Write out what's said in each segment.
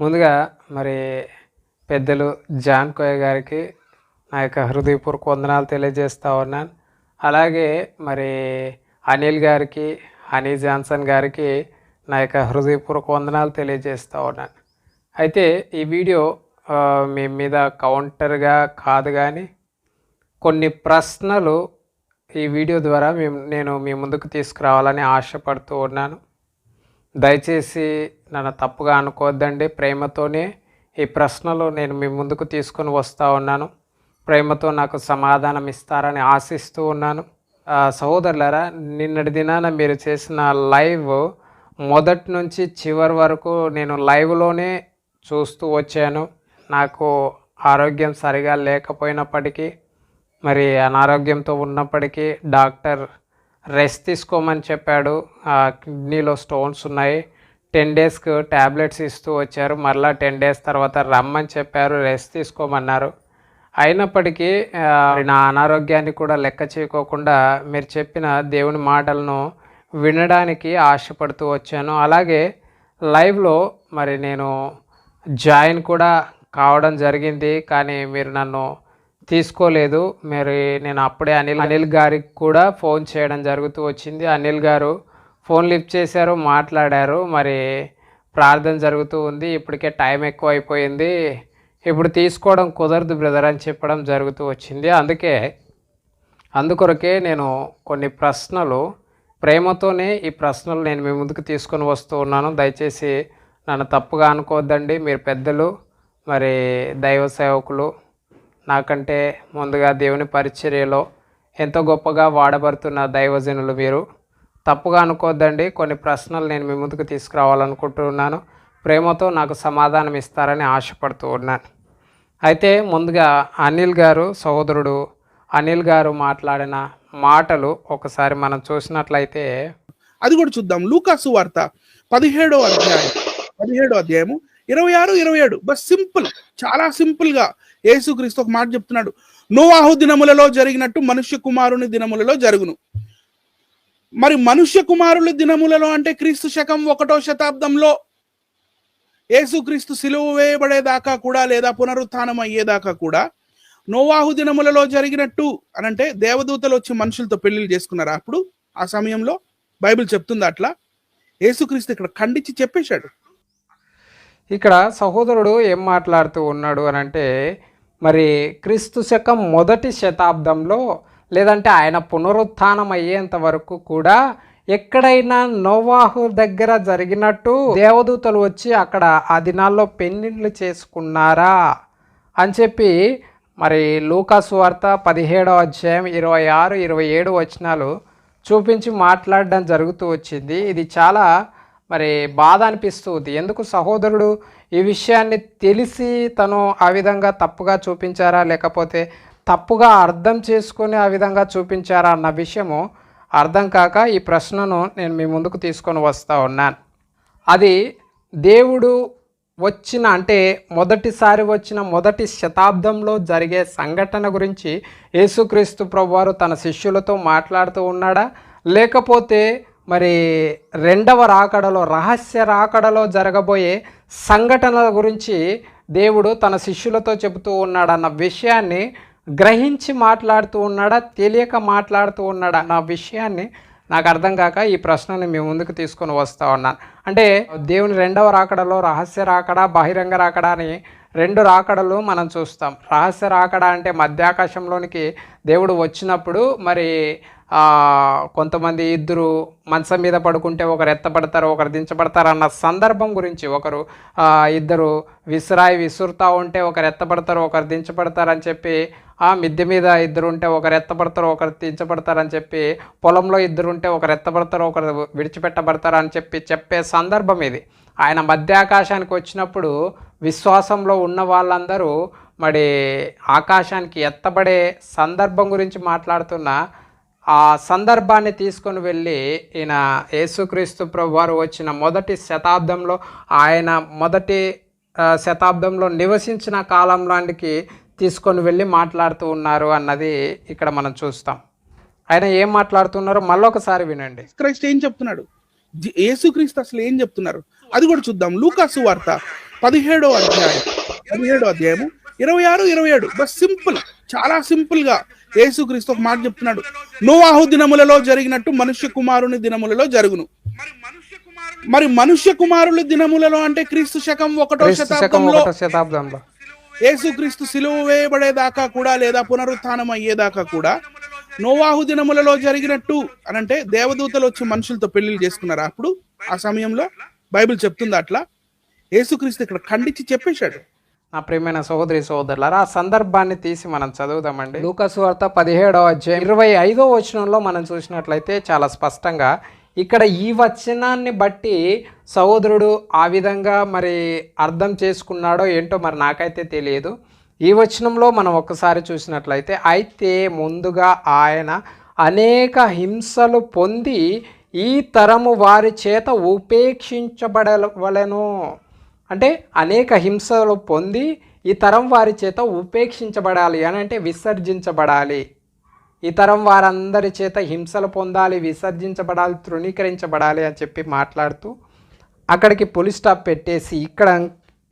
ముందుగా మరి పెద్దలు జాన్ కోయ గారికి నా యొక్క హృదయపూర్వక వందనాలు తెలియజేస్తూ ఉన్నాను. అలాగే మరి అనిల్ గారికి హనీ జాన్సన్ గారికి నా యొక్క హృదయపూర్వక వందనాలు తెలియజేస్తూ ఉన్నాను. అయితే ఈ వీడియో మీ మీద కౌంటర్గా కాదు కానీ కొన్ని ప్రశ్నలు ఈ వీడియో ద్వారా మేము నేను మీ ముందుకు తీసుకురావాలని ఆశపడుతూ ఉన్నాను. దయచేసి నన్ను తప్పుగా అనుకోవద్దండి. ప్రేమతోనే ఈ ప్రశ్నలు నేను మీ ముందుకు తీసుకొని వస్తూ ఉన్నాను. ప్రేమతో నాకు సమాధానం ఇస్తారని ఆశిస్తూ ఉన్నాను. సహోదరులరా నిన్నటి దినాన మీరు చేసిన లైవ్ మొదటి నుంచి చివరి వరకు నేను లైవ్లోనే చూస్తూ వచ్చాను. నాకు ఆరోగ్యం సరిగా లేకపోయినప్పటికీ మరి అనారోగ్యంతో ఉన్నప్పటికీ డాక్టర్ రెస్ట్ తీసుకోమని చెప్పాడు. ఆ కిడ్నీలో స్టోన్స్ ఉన్నాయి. టెన్ డేస్కి ట్యాబ్లెట్స్ ఇస్తూ వచ్చారు. మరలా టెన్ డేస్ తర్వాత రమ్మని చెప్పారు. రెస్ట్ తీసుకోమన్నారు. అయినప్పటికీ నా అనారోగ్యాన్ని కూడా లెక్క చేయకోకుండా మీరు చెప్పిన దేవుని మాటలను వినడానికి ఆశపడుతూ వచ్చాను. అలాగే లైవ్లో మరి నేను జాయిన్ కూడా కావడం జరిగింది. కానీ మీరు నన్ను తీసుకోలేదు. మరి నేను అప్పుడే అనిల్ అనిల్ గారికి కూడా ఫోన్ చేయడం జరుగుతూ వచ్చింది. అనిల్ గారు ఫోన్ లిఫ్ట్ చేశారు మాట్లాడారు. మరి ప్రార్థన జరుగుతూ ఉంది. ఇప్పటికే టైం ఎక్కువ అయిపోయింది ఇప్పుడు తీసుకోవడం కుదరదు బ్రదర్ అని చెప్పడం జరుగుతూ వచ్చింది. అందుకే అందుకొరకే నేను కొన్ని ప్రశ్నలు ప్రేమతోనే ఈ ప్రశ్నలు నేను మీ ముందుకు తీసుకొని వస్తూ ఉన్నాను. దయచేసి నన్ను తప్పుగా అనుకోవద్దండి. మీరు పెద్దలు మరి దైవ సేవకులు నాకంటే ముందుగా దేవుని పరిచర్యలో ఎంతో గొప్పగా వాడబడుతున్న దైవజనులు మీరు. తప్పుగా అనుకోవద్దండి కొన్ని ప్రశ్నలు నేను మీ ముందుకు తీసుకురావాలనుకుంటున్నాను. ప్రేమతో నాకు సమాధానం ఇస్తారని ఆశపడుతూ ఉన్నాను. అయితే ముందుగా అనిల్ గారు సహోదరుడు అనిల్ గారు మాట్లాడిన మాటలు ఒకసారి మనం చూసినట్లయితే అది కూడా చూద్దాం. లూకాసు వార్త పదిహేడో అధ్యాయం పదిహేడో అధ్యాయము ఇరవై ఆరు ఇరవై ఏడు. బస్ సింపుల్. చాలా సింపుల్గా యేసుక్రీస్తు ఒక మాట చెప్తున్నాడు. నోవాహు దినములలో జరిగినట్టు మనుష్య కుమారుని దినములలో జరుగును. మరి మనుష్య కుమారుల దినములలో అంటే క్రీస్తు శకం ఒకటో శతాబ్దంలో యేసుక్రీస్తు సిలువ వేయబడేదాకా కూడా లేదా పునరుత్థానం అయ్యేదాకా కూడా నోవాహు దినములలో జరిగినట్టు అనంటే దేవదూతలు వచ్చి మనుషులతో పెళ్ళిళ్ళు చేసుకున్నారు అప్పుడు? ఆ సమయంలో బైబిల్ చెప్తుంది అట్లా. యేసుక్రీస్తు ఇక్కడ ఖండించి చెప్పేశాడు. ఇక్కడ సహోదరుడు ఏం మాట్లాడుతూ ఉన్నాడు అని అంటే మరి క్రీస్తు శకం మొదటి శతాబ్దంలో లేదంటే ఆయన పునరుత్థానం అయ్యేంత వరకు కూడా ఎక్కడైనా నోవాహు దగ్గర జరిగినట్టు దేవదూతలు వచ్చి అక్కడ ఆ దినాల్లో పెన్నిళ్ళు చేసుకున్నారా అని చెప్పి మరి లూకాసు వార్త పదిహేడవ అధ్యాయం ఇరవై ఆరు ఇరవై ఏడు వచనాలు చూపించి మాట్లాడడం జరుగుతూ వచ్చింది. ఇది చాలా మరి బాధ అనిపిస్తుంది ఎందుకు సహోదరుడు ఈ విషయాన్ని తెలిసి తను ఆ విధంగా తప్పుగా చూపించారా? లేకపోతే తప్పుగా అర్థం చేసుకొని ఆ విధంగా చూపించారా అన్న విషయము అర్థం కాక ఈ ప్రశ్నను నేను మీ ముందుకు తీసుకొని వస్తూ ఉన్నాను. అది దేవుడు వచ్చిన అంటే మొదటిసారి వచ్చిన మొదటి శతాబ్దంలో జరిగే సంఘటన గురించి యేసుక్రీస్తు ప్రభువారు తన శిష్యులతో మాట్లాడుతూ ఉన్నాడా? లేకపోతే మరి రెండవ రాకడలో రహస్య రాకడలో జరగబోయే సంఘటనల గురించి దేవుడు తన శిష్యులతో చెబుతూ ఉన్నాడన్న విషయాన్ని గ్రహించి మాట్లాడుతూ ఉన్నాడా తెలియక మాట్లాడుతూ ఉన్నాడా అన్న విషయాన్ని నాకు అర్థం కాక ఈ ప్రశ్నని మేము ముందుకు తీసుకొని వస్తూ ఉన్నాను అంటే దేవుని రెండవ రాకడలో రహస్య రాకడ బహిరంగ రాకడ అని రెండు రాకడలు మనం చూస్తాం. రహస్య రాకడ అంటే మధ్యాకాశంలోనికి దేవుడు వచ్చినప్పుడు మరి కొంతమంది ఇద్దరు మంచం మీద పడుకుంటే ఒకరు ఎత్తపడతారు ఒకరు దించబడతారు అన్న సందర్భం గురించి ఒకరు ఇద్దరు విసిరాయి విసురుతూ ఉంటే ఒకరు ఎత్తపడతారు ఒకరు దించబడతారు అని చెప్పి ఆ మిద్దె మీద ఇద్దరు ఉంటే ఒకరు ఎత్తపడతారు ఒకరు దించబడతారు అని చెప్పి పొలంలో ఇద్దరు ఉంటే ఒకరు ఎత్తపడతారు ఒకరు విడిచిపెట్టబడతారు అని చెప్పి చెప్పే సందర్భం ఇది. ఆయన మధ్యాకాశానికి వచ్చినప్పుడు విశ్వాసంలో ఉన్న వాళ్ళందరూ మరి ఆకాశానికి ఎత్తబడే సందర్భం గురించి మాట్లాడుతున్న ఆ సందర్భాన్ని తీసుకొని వెళ్ళి ఈయన యేసుక్రీస్తు ప్రభు వారు వచ్చిన మొదటి శతాబ్దంలో ఆయన మొదటి శతాబ్దంలో నివసించిన కాలంలోనికి తీసుకొని వెళ్ళి మాట్లాడుతూ ఉన్నారు అన్నది ఇక్కడ మనం చూస్తాం. ఆయన ఏం మాట్లాడుతున్నారో మళ్ళొకసారి వినండి. క్రైస్ట్ ఏం చెప్తున్నాడు? జి- యేసుక్రీస్తు అసలు ఏం చెప్తున్నారు? అది కూడా చూద్దాం. లూకాసు వార్త పదిహేడో అధ్యాయం. పదిహేడో అధ్యాయము ఇరవై ఆరు ఇరవై ఏడు. బస్ సింపుల్ చాలా సింపుల్గా యేసుక్రీస్తు ఒక మాట చెప్తున్నాడు. నోవాహు దినములలో జరిగినట్టు మనుష్య కుమారుని దినములలో జరుగును. మరి మనుష్య కుమారుల దినములలో అంటే క్రీస్తు శకం ఒకటో శతాబ్దంలో యేసుక్రీస్తు సిలువ వేయబడేదాకా కూడా లేదా పునరుత్థానం అయ్యేదాకా కూడా నోవాహు దినములలో జరిగినట్టు అనంటే దేవదూతలు వచ్చి మనుషులతో పెళ్ళిళ్ళు చేసుకున్నారు అప్పుడు? ఆ సమయంలో బైబిల్ చెప్తుంది అట్లా. యేసుక్రీస్తు ఇక్కడ ఖండించి చెప్పేశాడు. నా ప్రియమైన సహోదరి సహోదరులారా ఆ సందర్భాన్ని తీసి మనం చదువుదామండి. లూకసు వార్త పదిహేడవ అధ్యాయం ఇరవై ఐదో వచనంలో మనం చూసినట్లయితే చాలా స్పష్టంగా ఇక్కడ ఈ వచనాన్ని బట్టి సహోదరుడు ఆ విధంగా మరి అర్థం చేసుకున్నాడో ఏంటో మరి నాకైతే తెలియదు. ఈ వచనంలో మనం ఒకసారి చూసినట్లయితే అయితే ముందుగా ఆయన అనేక హింసలు పొంది ఈ తరము వారి చేత ఉపేక్షించబడవలెను. అంటే అనేక హింసలు పొంది ఈ తరం వారి చేత ఉపేక్షించబడాలి అని అంటే విసర్జించబడాలి. ఈ తరం వారందరి చేత హింసలు పొందాలి విసర్జించబడాలి తృణీకరించబడాలి అని చెప్పి మాట్లాడుతూ అక్కడికి పులి స్టాప్ పెట్టేసి ఇక్కడ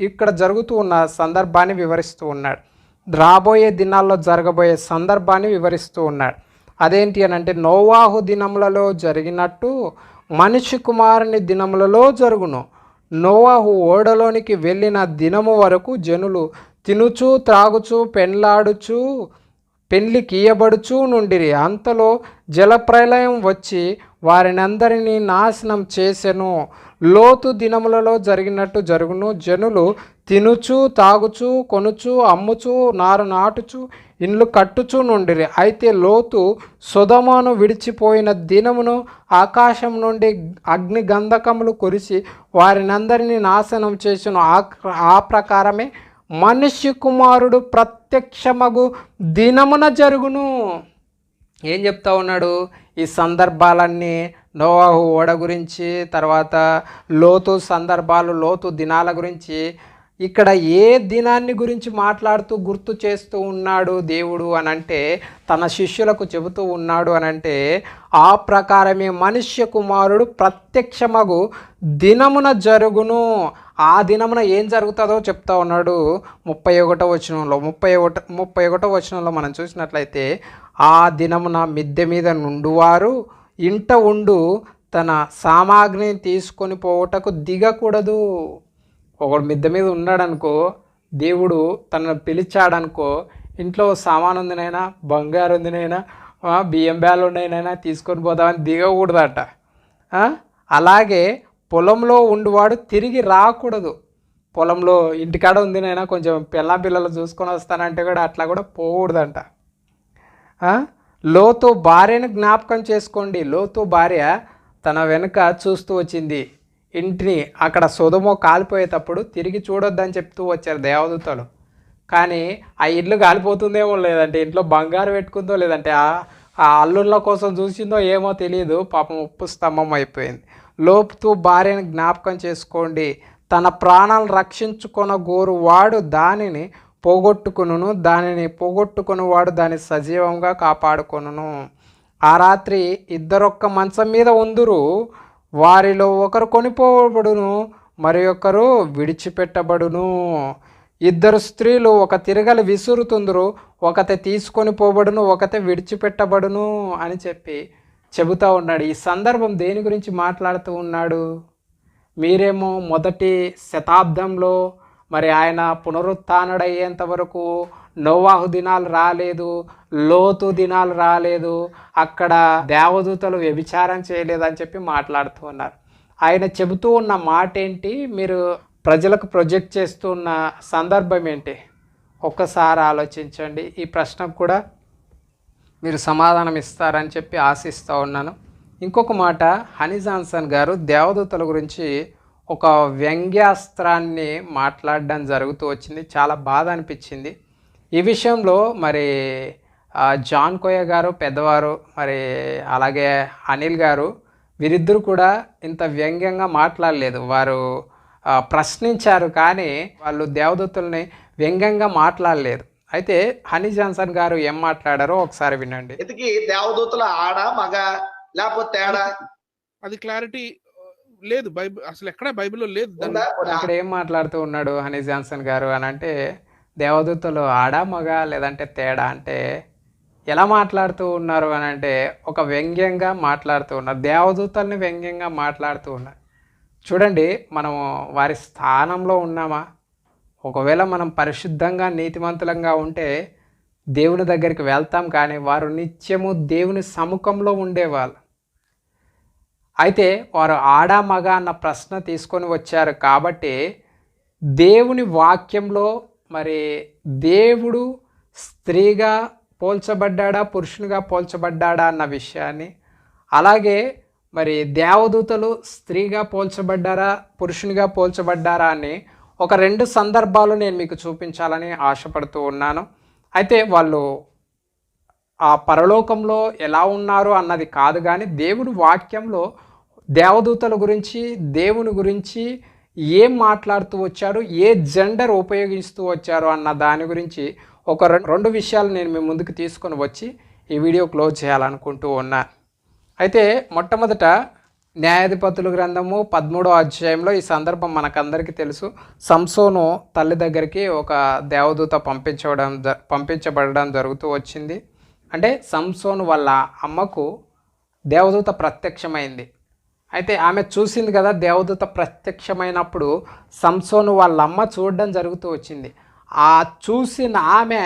ఇక్కడ జరుగుతూ ఉన్న సందర్భాన్ని వివరిస్తూ ఉన్నాడు. రాబోయే దినాల్లో జరగబోయే సందర్భాన్ని వివరిస్తూ ఉన్నాడు. అదేంటి అని అంటే నోవాహు దినములలో జరిగినట్టు మనిషి కుమారుని దినములలో జరుగును. నోవాహు ఓడలోనికి వెళ్ళిన దినము వరకు జనులు తినుచు త్రాగుచు పెండ్లాడుచు పెళ్ళి కీయబడుచూ నుండిరి. అంతలో జలప్రలయం వచ్చి వారినందరినీ నాశనం చేసెను. లోతు దినములలో జరిగినట్టు జరుగును. జనులు తినుచు తాగుచు కొనుచు అమ్ముచు నారు నాటుచు ఇండ్లు కట్టుచూ నుండిరి. అయితే లోతు సుధమాను విడిచిపోయిన దినమును ఆకాశం నుండి అగ్ని గంధకములు కురిసి వారినందరినీ నాశనం చేసిన. ఆ ఆ ప్రకారమే మనిషి కుమారుడు ప్రత్యక్షమగు దినమున జరుగును. ఏం చెప్తా ఉన్నాడు? ఈ సందర్భాలన్నీ నోవాహు ఓడ గురించి తర్వాత లోతు సందర్భాలు లోతు దినాల గురించి ఇక్కడ ఏ దినాన్ని గురించి మాట్లాడుతూ గుర్తు చేస్తూ ఉన్నాడు దేవుడు అని అంటే తన శిష్యులకు చెబుతూ ఉన్నాడు అని అంటే ఆ ప్రకారమే మనుష్య కుమారుడు ప్రత్యక్షమగు దినమున జరుగును. ఆ దినమున ఏం జరుగుతుందో చెప్తా ఉన్నాడు ముప్పై ఒకటో వచనంలో. ముప్పై ఒకట ముప్పై ఒకటో వచనంలో మనం చూసినట్లయితే ఆ దినమున మిద్దె మీద నుండువారు ఇంట ఉండు తన సామాగ్రిని తీసుకొని పోవటకు దిగకూడదు. ఒకడు మిద్దె మీద ఉన్నాడనుకో దేవుడు తనను పిలిచాడనుకో ఇంట్లో సామాన్ ఉందినైనా బంగారు ఉందినైనా బియ్యం బ్యాలు ఉన్నాయినైనా తీసుకొని పోదామని దిగకూడదట. అలాగే పొలంలో ఉండివాడు తిరిగి రాకూడదు. పొలంలో ఇంటికాడ ఉందినైనా కొంచెం పిల్ల పిల్లలు చూసుకొని వస్తానంటే కూడా అట్లా కూడా పోకూడదంట. లోతు భార్యను జ్ఞాపకం చేసుకోండి. లోతు భార్య తన వెనుక చూస్తూ వచ్చింది. ఇంటిని అక్కడ సుధమో కాలిపోయేటప్పుడు తిరిగి చూడొద్దని చెప్తూ వచ్చారు దేవదూతలు. కానీ ఆ ఇల్లు కాలిపోతుందేమో లేదంటే ఇంట్లో బంగారు పెట్టుకుందో లేదంటే ఆ అల్లుళ్ళ కోసం చూసిందో ఏమో తెలియదు పాపం ఉప్పు స్తంభం అయిపోయింది. లోపుతూ భార్యను జ్ఞాపకం చేసుకోండి. తన ప్రాణాలు రక్షించుకొన గోరు వాడు దానిని పోగొట్టుకును దానిని పోగొట్టుకుని దాన్ని సజీవంగా కాపాడుకొనును. ఆ రాత్రి ఇద్దరొక్క మంచం మీద ఉందురు వారిలో ఒకరు కొనిపోబడును మరి ఒకరు విడిచిపెట్టబడును. ఇద్దరు స్త్రీలు ఒక తిరగలి విసురుతుందరు ఒకతే తీసుకొని పోబడును ఒకతే విడిచిపెట్టబడును అని చెప్పి చెబుతూ ఉన్నాడు. ఈ సందర్భం దేని గురించి మాట్లాడుతూ ఉన్నాడు? మీరేమో మొదటి శతాబ్దంలో మరి ఆయన పునరుత్డయ్యేంత వరకు నోవాహు దినాలు రాలేదు లోతు దినాలు రాలేదు అక్కడ దేవదూతలు వ్యభిచారం చేయలేదని చెప్పి మాట్లాడుతూ ఉన్నారు. ఆయన చెబుతూ ఉన్న మాట ఏంటి మీరు ప్రజలకు ప్రొజెక్ట్ చేస్తూ ఉన్న సందర్భం ఏంటి? ఒక్కసారి ఆలోచించండి. ఈ ప్రశ్నకు కూడా మీరు సమాధానం ఇస్తారని చెప్పి ఆశిస్తూ ఉన్నాను. ఇంకొక మాట హనీ జాన్సన్ గారు దేవదూతల గురించి ఒక వ్యంగ్యాస్త్రాన్ని మాట్లాడడం జరుగుతూ వచ్చింది. చాలా బాధ అనిపించింది. ఈ విషయంలో మరి జాన్ కోయ గారు పెద్దవారు మరి అలాగే అనిల్ గారు వీరిద్దరు కూడా ఇంత వ్యంగ్యంగా మాట్లాడలేదు. వారు ప్రశ్నించారు కానీ వాళ్ళు దేవదూతల్ని వ్యంగ్యంగా మాట్లాడలేదు. అయితే హనీ జాన్సన్ గారు ఏం మాట్లాడారో ఒకసారి వినండి. ఇంతకీ దేవదూతల ఆడ మగ లేకపోతే తేడా? అది క్లారిటీ లేదు బైబిల్ అసలు ఎక్కడ బైబిల్లో లేదు. ఇక్కడ ఏం మాట్లాడుతూ ఉన్నాడు హనీ జాన్సన్ గారు అని అంటే దేవదూతలు ఆడా మగ లేదంటే తేడా అంటే ఎలా మాట్లాడుతూ ఉన్నారు అని అంటే ఒక వ్యంగ్యంగా మాట్లాడుతూ ఉన్నారు. దేవదూతల్ని వ్యంగ్యంగా మాట్లాడుతూ ఉన్నారు. చూడండి మనము వారి స్థానంలో ఉన్నామా? ఒకవేళ మనం పరిశుద్ధంగా నీతిమంతులంగా ఉంటే దేవుని దగ్గరికి వెళ్తాం కానీ వారు నిత్యము దేవుని సముఖంలో ఉండేవాళ్ళు. అయితే వారు ఆడా మగ అన్న ప్రశ్న తీసుకొని వచ్చారు కాబట్టి దేవుని వాక్యంలో మరి దేవుడు స్త్రీగా పోల్చబడ్డాడా పురుషునిగా పోల్చబడ్డాడా అన్న విషయాన్ని అలాగే మరి దేవదూతలు స్త్రీగా పోల్చబడ్డారా పురుషునిగా పోల్చబడ్డారా అని ఒక రెండు సందర్భాలు నేను మీకు చూపించాలని ఆశపడుతూ ఉన్నాను. అయితే వాళ్ళు ఆ పరలోకంలో ఎలా ఉన్నారు అన్నది కాదు కానీ దేవుడు వాక్యంలో దేవదూతల గురించి దేవుని గురించి ఏం మాట్లాడుతూ వచ్చారు ఏ జెండర్ ఉపయోగిస్తూ వచ్చారు అన్న దాని గురించి ఒక రెండు విషయాలు నేను మీ ముందుకు తీసుకొని వచ్చి ఈ వీడియో క్లోజ్ చేయాలనుకుంటూ ఉన్నా. అయితే మొట్టమొదట న్యాయాధిపతుల గ్రంథము పదమూడో అధ్యాయంలో ఈ సందర్భం మనకందరికీ తెలుసు. సంసోను తల్లి దగ్గరికి ఒక దేవదూత పంపించడం పంపించబడడం జరుగుతూ వచ్చింది. అంటే సంసోను వాళ్ళ అమ్మకు దేవదూత ప్రత్యక్షమైంది. అయితే ఆమె చూసింది కదా దేవదూత ప్రత్యక్షమైనప్పుడు సంసోను వాళ్ళ అమ్మ చూడడం జరుగుతూ వచ్చింది. ఆ చూసిన ఆమె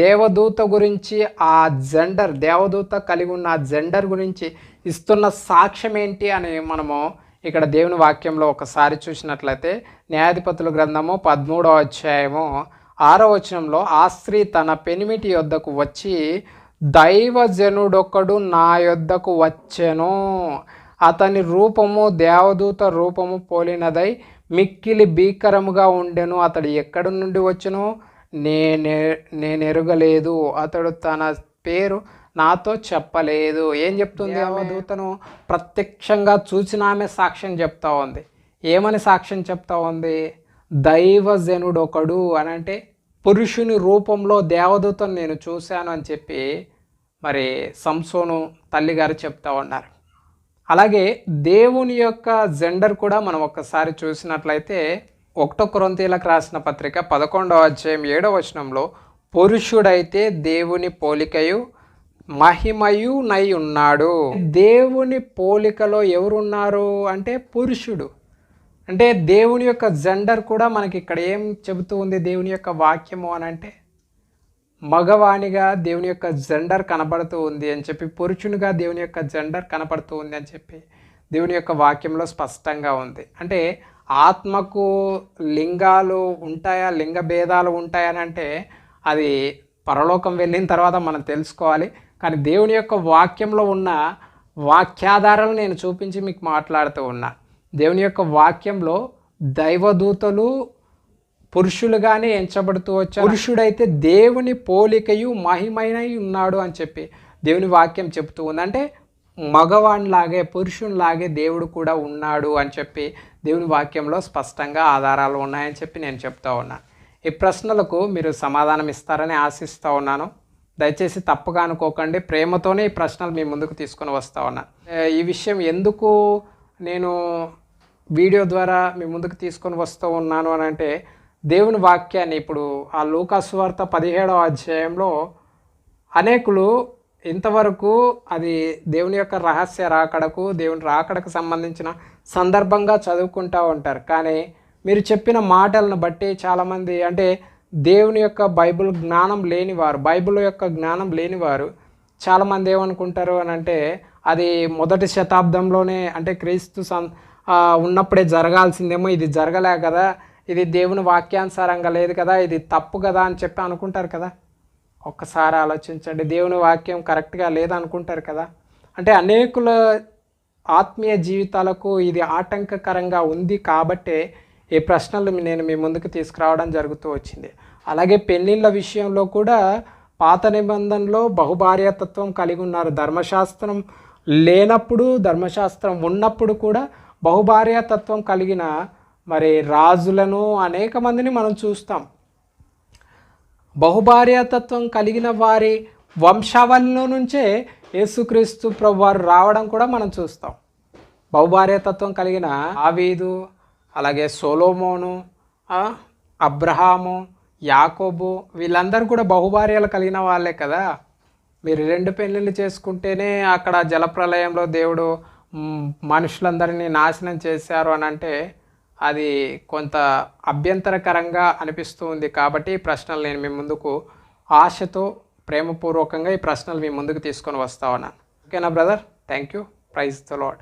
దేవదూత గురించి ఆ జెండర్ దేవదూత కలిగి ఉన్న ఆ జెండర్ గురించి ఇస్తున్న సాక్ష్యం ఏంటి అని మనము ఇక్కడ దేవుని వాక్యంలో ఒకసారి చూసినట్లయితే న్యాయాధిపతుల గ్రంథము పదమూడవ అధ్యాయము ఆరో వచనంలో ఆ స్త్రీ తన పెనిమిటి యొద్దకు వచ్చి దైవజనుడొక్కడు నా యొద్దకు వచ్చెను అతని రూపము దేవదూత రూపము పోలినదై మిక్కిలి భీకరముగా ఉండెను. అతడు ఎక్కడి నుండి వచ్చును? నేనే నేను ఎరుగలేదు అతడు తన పేరు నాతో చెప్పలేదు. ఏం చెప్తుంది ఆమె దూతను ప్రత్యక్షంగా చూసిన ఆమె సాక్ష్యం చెప్తా ఉంది. ఏమని సాక్ష్యం చెప్తా ఉంది? దైవజనుడు ఒకడు అని అంటే పురుషుని రూపంలో దేవదూతను నేను చూశాను అని చెప్పి మరి సంసోను తల్లిగారు చెప్తా ఉన్నారు. అలాగే దేవుని యొక్క జెండర్ కూడా మనం ఒక్కసారి చూసినట్లయితే ఒకటో క్రొంతీలకు రాసిన పత్రిక పదకొండవ అధ్యాయం ఏడవ వచనంలో పురుషుడైతే దేవుని పోలికయు మహిమయు నై ఉన్నాడు. దేవుని పోలికలో ఎవరున్నారు అంటే పురుషుడు. అంటే దేవుని యొక్క జెండర్ కూడా మనకి ఇక్కడ ఏం చెబుతూ ఉంది దేవుని యొక్క వాక్యము అని అంటే? మగవాణిగా దేవుని యొక్క జెండర్ కనబడుతూ ఉంది అని చెప్పి పురుషునిగా దేవుని యొక్క జెండర్ కనపడుతూ ఉంది అని చెప్పి దేవుని యొక్క వాక్యంలో స్పష్టంగా ఉంది. అంటే ఆత్మకు లింగాలు ఉంటాయా లింగ భేదాలు ఉంటాయని అంటే అది పరలోకం వెళ్ళిన తర్వాత మనం తెలుసుకోవాలి. కానీ దేవుని యొక్క వాక్యంలో ఉన్న వాక్యాధారాలు నేను చూపించి మీకు మాట్లాడుతూ ఉన్నా. దేవుని యొక్క వాక్యంలో దైవదూతలు పురుషులుగానే ఎంచబడుతూ వచ్చారు. పురుషుడైతే దేవుని పోలికయు మహిమైనై ఉన్నాడు అని చెప్పి దేవుని వాక్యం చెప్తూ ఉంది. అంటే పురుషునిలాగే దేవుడు కూడా ఉన్నాడు అని చెప్పి దేవుని వాక్యంలో స్పష్టంగా ఆధారాలు ఉన్నాయని చెప్పి నేను చెప్తా ఉన్నాను ఈ ప్రశ్నలకు మీరు సమాధానం ఇస్తారని ఆశిస్తూ ఉన్నాను. దయచేసి తప్పుగా అనుకోకండి. ప్రేమతోనే ఈ ప్రశ్నలు మీ ముందుకు తీసుకొని వస్తూ ఉన్నాను ఈ విషయం ఎందుకు నేను వీడియో ద్వారా మీ ముందుకు తీసుకొని వస్తూ ఉన్నాను అని అంటే దేవుని వాక్యాన్ని ఇప్పుడు ఆ లూకాస్వార్త పదిహేడవ అధ్యాయంలో అనేకులు ఇంతవరకు అది దేవుని యొక్క రహస్య రాకడకు దేవుని రాకడకు సంబంధించిన సందర్భంగా చదువుకుంటూ ఉంటారు. కానీ మీరు చెప్పిన మాటలను బట్టి చాలామంది అంటే దేవుని యొక్క బైబిల్ జ్ఞానం లేనివారు బైబిల్ యొక్క జ్ఞానం లేనివారు చాలామంది ఏమనుకుంటారు అని అంటే అది మొదటి శతాబ్దంలోనే అంటే క్రీస్తు సం ఉన్నప్పుడే జరగాల్సిందేమో ఇది జరగలే కదా ఇది దేవుని వాక్యానుసారంగా లేదు కదా ఇది తప్పు కదా అని చెప్పి అనుకుంటారు కదా. ఒక్కసారి ఆలోచించండి దేవుని వాక్యం కరెక్ట్గా లేదనుకుంటారు కదా. అంటే అనేకుల ఆత్మీయ జీవితాలకు ఇది ఆటంకకరంగా ఉంది కాబట్టే ఈ ప్రశ్నలు నేను మీ ముందుకు తీసుకురావడం జరుగుతూ వచ్చింది. అలాగే పెళ్ళిళ్ళ విషయంలో కూడా పాత నిబంధనలో బహుభార్యతత్వం కలిగి ఉన్నారు. ధర్మశాస్త్రం లేనప్పుడు ధర్మశాస్త్రం ఉన్నప్పుడు కూడా బహుభార్యతత్వం కలిగిన మరి రాజులను అనేక మందిని మనం చూస్తాం. బహుభార్యాతత్వం కలిగిన వారి వంశావళిలో నుంచే యేసుక్రీస్తు ప్రభు వారు రావడం కూడా మనం చూస్తాం. బహుభార్యతత్వం కలిగిన ఆవీదు అలాగే సోలోమోను అబ్రహాము యాకోబు వీళ్ళందరూ కూడా బహుభార్యలు కలిగిన వాళ్ళే కదా. మీరు రెండు పెళ్ళిళ్ళు చేసుకుంటేనే అక్కడ జలప్రలయంలో దేవుడు మనుషులందరినీ నాశనం చేశారు అని అంటే అది కొంత అభ్యంతరకరంగా అనిపిస్తుంది కాబట్టి ఈ ప్రశ్నలు నేను మీ ముందుకు ఆశతో ప్రేమపూర్వకంగా ఈ ప్రశ్నలు మీ ముందుకు తీసుకొని వస్తా ఉన్నాను. ఓకేనా brother? Thank you praise the lord